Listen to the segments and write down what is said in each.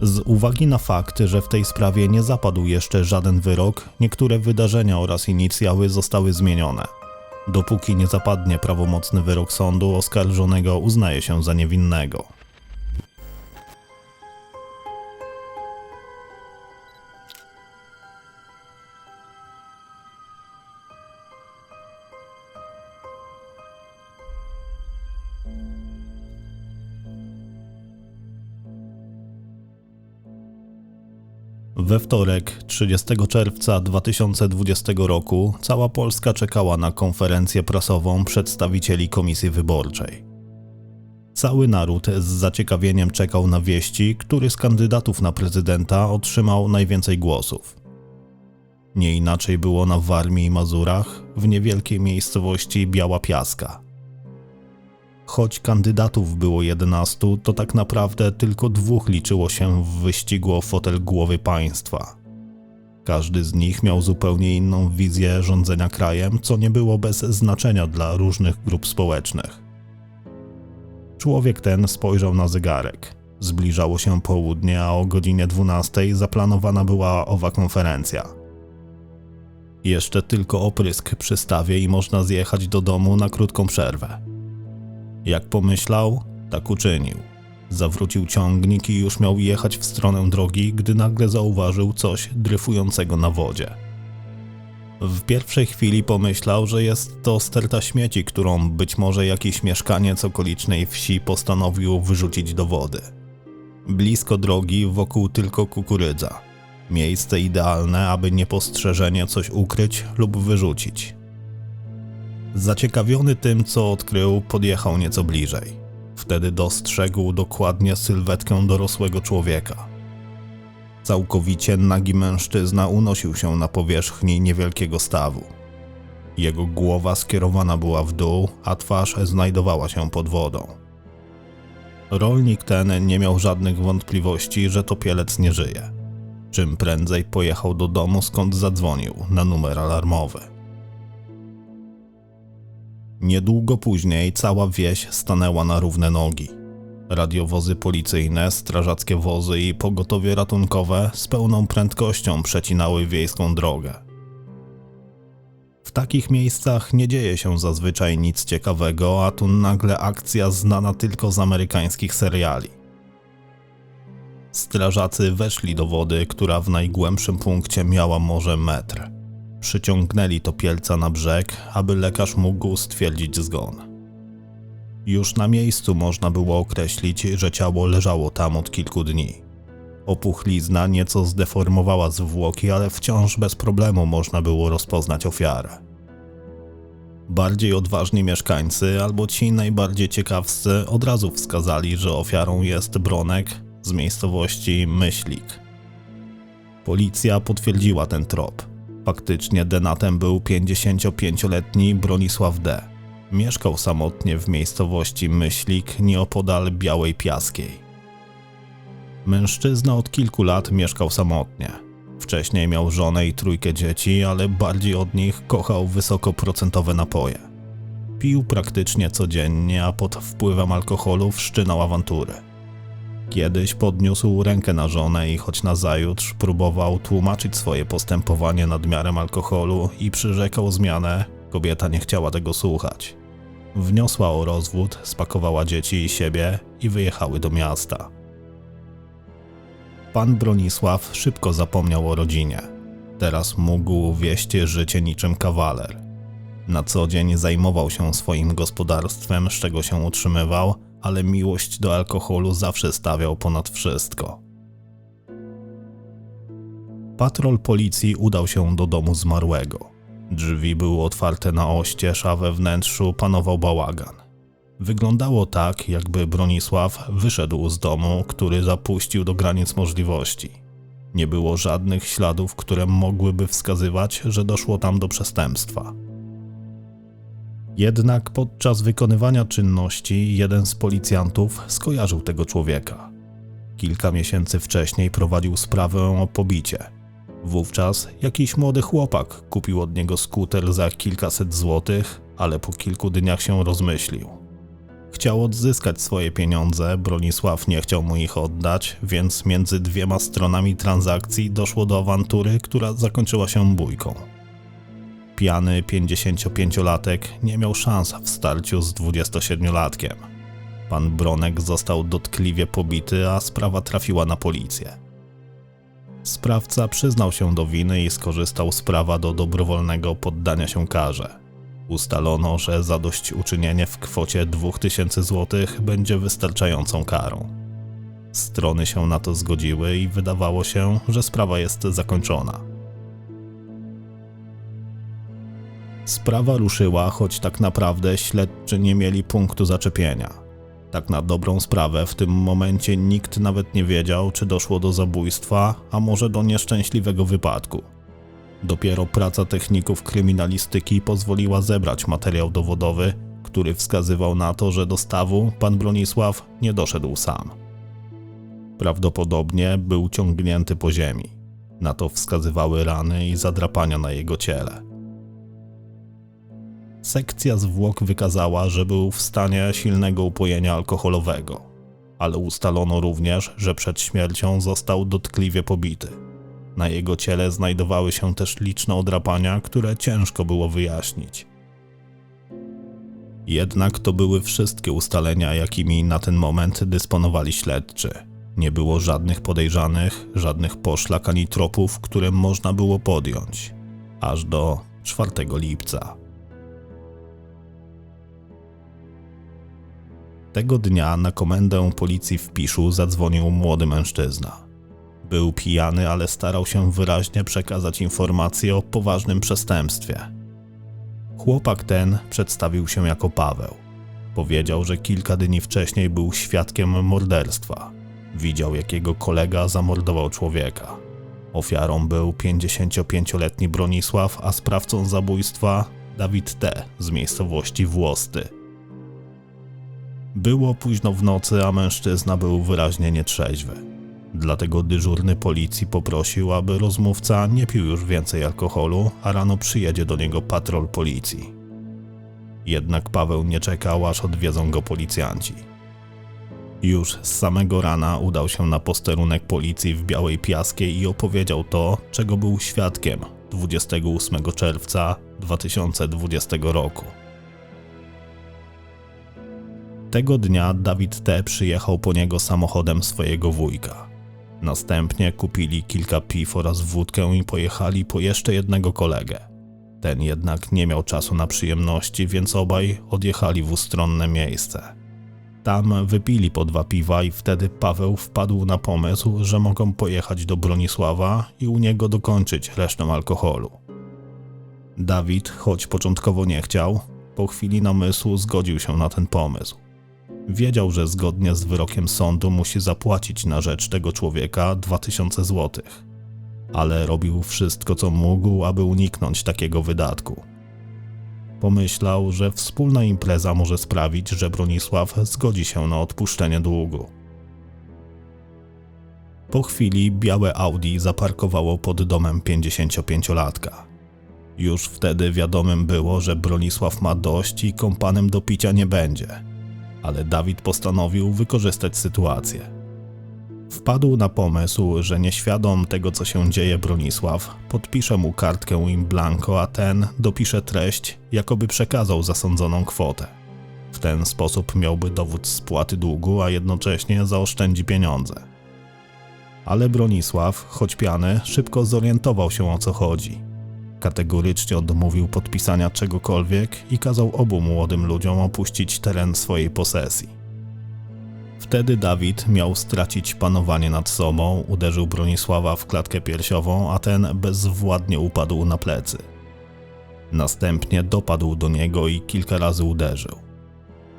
Z uwagi na fakt, że w tej sprawie nie zapadł jeszcze żaden wyrok, niektóre wydarzenia oraz inicjały zostały zmienione. Dopóki nie zapadnie prawomocny wyrok sądu, oskarżonego uznaje się za niewinnego. We wtorek, 30 czerwca 2020 roku, cała Polska czekała na konferencję prasową przedstawicieli Komisji Wyborczej. Cały naród z zaciekawieniem czekał na wieści, który z kandydatów na prezydenta otrzymał najwięcej głosów. Nie inaczej było na Warmii i Mazurach, w niewielkiej miejscowości Biała Piaska. Choć kandydatów było 11, to tak naprawdę tylko dwóch liczyło się w wyścigu o fotel głowy państwa. Każdy z nich miał zupełnie inną wizję rządzenia krajem, co nie było bez znaczenia dla różnych grup społecznych. Człowiek ten spojrzał na zegarek. Zbliżało się południe, a o godzinie 12 zaplanowana była owa konferencja. Jeszcze tylko oprysk przy stawie i można zjechać do domu na krótką przerwę. Jak pomyślał, tak uczynił. Zawrócił ciągnik i już miał jechać w stronę drogi, gdy nagle zauważył coś dryfującego na wodzie. W pierwszej chwili pomyślał, że jest to sterta śmieci, którą być może jakiś mieszkaniec okolicznej wsi postanowił wyrzucić do wody. Blisko drogi, wokół tylko kukurydza. Miejsce idealne, aby niepostrzeżenie coś ukryć lub wyrzucić. Zaciekawiony tym, co odkrył, podjechał nieco bliżej. Wtedy dostrzegł dokładnie sylwetkę dorosłego człowieka. Całkowicie nagi mężczyzna unosił się na powierzchni niewielkiego stawu. Jego głowa skierowana była w dół, a twarz znajdowała się pod wodą. Rolnik ten nie miał żadnych wątpliwości, że topielec nie żyje. Czym prędzej pojechał do domu, skąd zadzwonił na numer alarmowy. Niedługo później cała wieś stanęła na równe nogi. Radiowozy policyjne, strażackie wozy i pogotowie ratunkowe z pełną prędkością przecinały wiejską drogę. W takich miejscach nie dzieje się zazwyczaj nic ciekawego, a tu nagle akcja znana tylko z amerykańskich seriali. Strażacy weszli do wody, która w najgłębszym punkcie miała może metr. Przyciągnęli topielca na brzeg, aby lekarz mógł stwierdzić zgon. Już na miejscu można było określić, że ciało leżało tam od kilku dni. Opuchlizna nieco zdeformowała zwłoki, ale wciąż bez problemu można było rozpoznać ofiarę. Bardziej odważni mieszkańcy albo ci najbardziej ciekawscy od razu wskazali, że ofiarą jest Bronek z miejscowości Myślik. Policja potwierdziła ten trop. Faktycznie denatem był 55-letni Bronisław D. Mieszkał samotnie w miejscowości Myślik nieopodal Białej Piaskiej. Mężczyzna od kilku lat mieszkał samotnie. Wcześniej miał żonę i trójkę dzieci, ale bardziej od nich kochał wysokoprocentowe napoje. Pił praktycznie codziennie, a pod wpływem alkoholu wszczynał awantury. Kiedyś podniósł rękę na żonę i choć nazajutrz próbował tłumaczyć swoje postępowanie nadmiarem alkoholu i przyrzekał zmianę, kobieta nie chciała tego słuchać. Wniosła o rozwód, spakowała dzieci i siebie i wyjechały do miasta. Pan Bronisław szybko zapomniał o rodzinie. Teraz mógł wieść życie niczym kawaler. Na co dzień zajmował się swoim gospodarstwem, z czego się utrzymywał, ale miłość do alkoholu zawsze stawiał ponad wszystko. Patrol policji udał się do domu zmarłego. Drzwi były otwarte na oścież, a we wnętrzu panował bałagan. Wyglądało tak, jakby Bronisław wyszedł z domu, który zapuścił do granic możliwości. Nie było żadnych śladów, które mogłyby wskazywać, że doszło tam do przestępstwa. Jednak podczas wykonywania czynności jeden z policjantów skojarzył tego człowieka. Kilka miesięcy wcześniej prowadził sprawę o pobicie. Wówczas jakiś młody chłopak kupił od niego skuter za kilkaset złotych, ale po kilku dniach się rozmyślił. Chciał odzyskać swoje pieniądze, Bronisław nie chciał mu ich oddać, więc między dwiema stronami transakcji doszło do awantury, która zakończyła się bójką. Pijany 55-latek nie miał szans w starciu z 27-latkiem. Pan Bronek został dotkliwie pobity, a sprawa trafiła na policję. Sprawca przyznał się do winy i skorzystał z prawa do dobrowolnego poddania się karze. Ustalono, że zadośćuczynienie w kwocie 2000 zł będzie wystarczającą karą. Strony się na to zgodziły i wydawało się, że sprawa jest zakończona. Sprawa ruszyła, choć tak naprawdę śledczy nie mieli punktu zaczepienia. Tak na dobrą sprawę w tym momencie nikt nawet nie wiedział, czy doszło do zabójstwa, a może do nieszczęśliwego wypadku. Dopiero praca techników kryminalistyki pozwoliła zebrać materiał dowodowy, który wskazywał na to, że do stawu pan Bronisław nie doszedł sam. Prawdopodobnie był ciągnięty po ziemi. Na to wskazywały rany i zadrapania na jego ciele. Sekcja zwłok wykazała, że był w stanie silnego upojenia alkoholowego, ale ustalono również, że przed śmiercią został dotkliwie pobity. Na jego ciele znajdowały się też liczne odrapania, które ciężko było wyjaśnić. Jednak to były wszystkie ustalenia, jakimi na ten moment dysponowali śledczy. Nie było żadnych podejrzanych, żadnych poszlak ani tropów, które można było podjąć. Aż do 4 lipca. Tego dnia na komendę policji w Piszu zadzwonił młody mężczyzna. Był pijany, ale starał się wyraźnie przekazać informacje o poważnym przestępstwie. Chłopak ten przedstawił się jako Paweł. Powiedział, że kilka dni wcześniej był świadkiem morderstwa. Widział, jak jego kolega zamordował człowieka. Ofiarą był 55-letni Bronisław, a sprawcą zabójstwa Dawid T. z miejscowości Włosty. Było późno w nocy, a mężczyzna był wyraźnie nietrzeźwy. Dlatego dyżurny policji poprosił, aby rozmówca nie pił już więcej alkoholu, a rano przyjedzie do niego patrol policji. Jednak Paweł nie czekał, aż odwiedzą go policjanci. Już z samego rana udał się na posterunek policji w Białej Piaskiej i opowiedział to, czego był świadkiem 28 czerwca 2020 roku. Tego dnia Dawid T. przyjechał po niego samochodem swojego wujka. Następnie kupili kilka piw oraz wódkę i pojechali po jeszcze jednego kolegę. Ten jednak nie miał czasu na przyjemności, więc obaj odjechali w ustronne miejsce. Tam wypili po dwa piwa i wtedy Paweł wpadł na pomysł, że mogą pojechać do Bronisława i u niego dokończyć resztę alkoholu. Dawid, choć początkowo nie chciał, po chwili namysłu zgodził się na ten pomysł. Wiedział, że zgodnie z wyrokiem sądu musi zapłacić na rzecz tego człowieka 2000 zł, ale robił wszystko, co mógł, aby uniknąć takiego wydatku. Pomyślał, że wspólna impreza może sprawić, że Bronisław zgodzi się na odpuszczenie długu. Po chwili białe Audi zaparkowało pod domem 55-latka. Już wtedy wiadomym było, że Bronisław ma dość i kompanem do picia nie będzie – ale Dawid postanowił wykorzystać sytuację. Wpadł na pomysł, że nieświadom tego, co się dzieje Bronisław, podpisze mu kartkę im blanco, a ten dopisze treść, jakoby przekazał zasądzoną kwotę. W ten sposób miałby dowód spłaty długu, a jednocześnie zaoszczędzi pieniądze. Ale Bronisław, choć piany, szybko zorientował się o co chodzi Kategorycznie odmówił podpisania czegokolwiek i kazał obu młodym ludziom opuścić teren swojej posesji. Wtedy Dawid miał stracić panowanie nad sobą, uderzył Bronisława w klatkę piersiową, a ten bezwładnie upadł na plecy. Następnie dopadł do niego i kilka razy uderzył.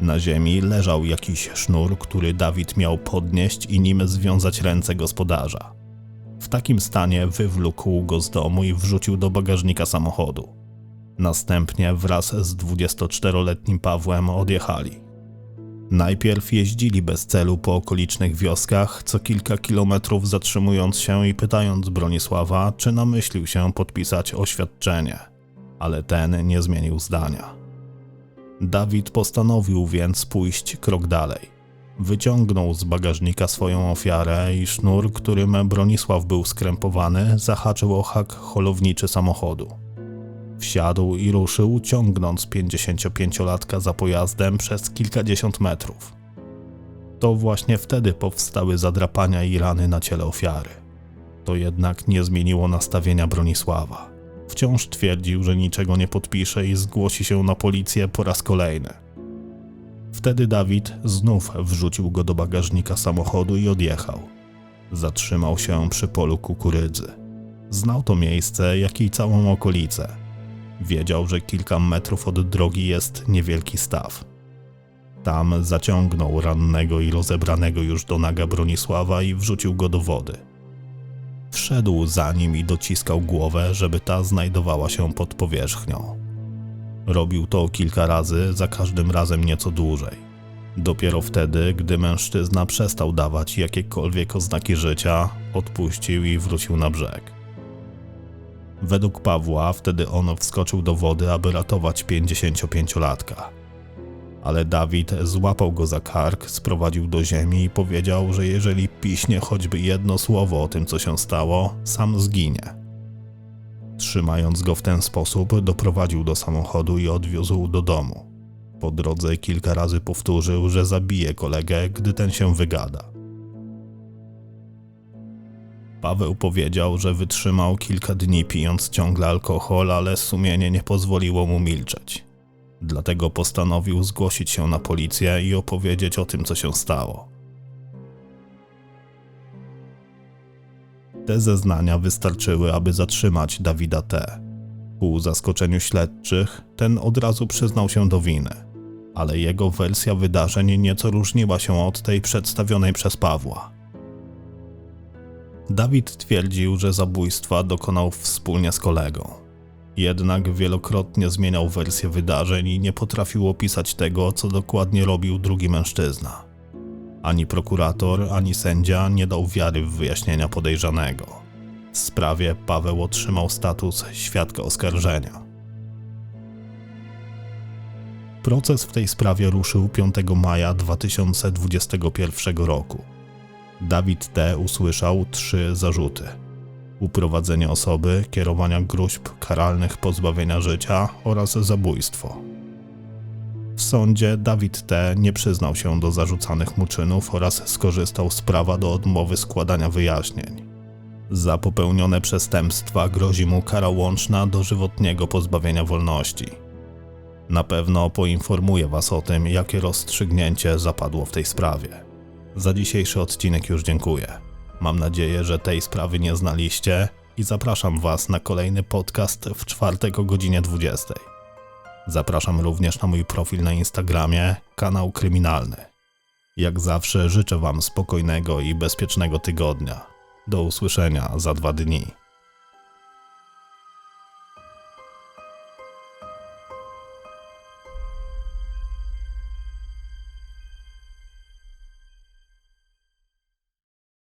Na ziemi leżał jakiś sznur, który Dawid miał podnieść i nim związać ręce gospodarza. W takim stanie wywlókł go z domu i wrzucił do bagażnika samochodu. Następnie wraz z 24-letnim Pawłem odjechali. Najpierw jeździli bez celu po okolicznych wioskach, co kilka kilometrów zatrzymując się i pytając Bronisława, czy namyślił się podpisać oświadczenie, ale ten nie zmienił zdania. Dawid postanowił więc pójść krok dalej. Wyciągnął z bagażnika swoją ofiarę i sznur, którym Bronisław był skrępowany, zahaczył o hak holowniczy samochodu. Wsiadł i ruszył, ciągnąc 55-latka za pojazdem przez kilkadziesiąt metrów. To właśnie wtedy powstały zadrapania i rany na ciele ofiary. To jednak nie zmieniło nastawienia Bronisława. Wciąż twierdził, że niczego nie podpisze i zgłosi się na policję po raz kolejny. Wtedy Dawid znów wrzucił go do bagażnika samochodu i odjechał. Zatrzymał się przy polu kukurydzy. Znał to miejsce, jak i całą okolicę. Wiedział, że kilka metrów od drogi jest niewielki staw. Tam zaciągnął rannego i rozebranego już do naga Bronisława i wrzucił go do wody. Wszedł za nim i dociskał głowę, żeby ta znajdowała się pod powierzchnią. Robił to kilka razy, za każdym razem nieco dłużej. Dopiero wtedy, gdy mężczyzna przestał dawać jakiekolwiek oznaki życia, odpuścił i wrócił na brzeg. Według Pawła wtedy on wskoczył do wody, aby ratować 55-latka. Ale Dawid złapał go za kark, sprowadził do ziemi i powiedział, że jeżeli piśnie choćby jedno słowo o tym, co się stało, sam zginie. Trzymając go w ten sposób, doprowadził do samochodu i odwiózł do domu. Po drodze kilka razy powtórzył, że zabije kolegę, gdy ten się wygada. Paweł powiedział, że wytrzymał kilka dni pijąc ciągle alkohol, ale sumienie nie pozwoliło mu milczeć. Dlatego postanowił zgłosić się na policję i opowiedzieć o tym, co się stało. Te zeznania wystarczyły, aby zatrzymać Dawida T. Ku zaskoczeniu śledczych, ten od razu przyznał się do winy, ale jego wersja wydarzeń nieco różniła się od tej przedstawionej przez Pawła. Dawid twierdził, że zabójstwa dokonał wspólnie z kolegą. Jednak wielokrotnie zmieniał wersję wydarzeń i nie potrafił opisać tego, co dokładnie robił drugi mężczyzna. Ani prokurator, ani sędzia nie dał wiary w wyjaśnienia podejrzanego. W sprawie Paweł otrzymał status świadka oskarżenia. Proces w tej sprawie ruszył 5 maja 2021 roku. Dawid T. usłyszał trzy zarzuty: uprowadzenie osoby, kierowania gruźb karalnych pozbawienia życia oraz zabójstwo. W sądzie Dawid T. nie przyznał się do zarzucanych mu czynów oraz skorzystał z prawa do odmowy składania wyjaśnień. Za popełnione przestępstwa grozi mu kara łączna dożywotniego pozbawienia wolności. Na pewno poinformuję Was o tym, jakie rozstrzygnięcie zapadło w tej sprawie. Za dzisiejszy odcinek już dziękuję. Mam nadzieję, że tej sprawy nie znaliście i zapraszam Was na kolejny podcast w czwartek o godzinie 20. Zapraszam również na mój profil na Instagramie, kanał kryminalny. Jak zawsze życzę Wam spokojnego i bezpiecznego tygodnia. Do usłyszenia za dwa dni.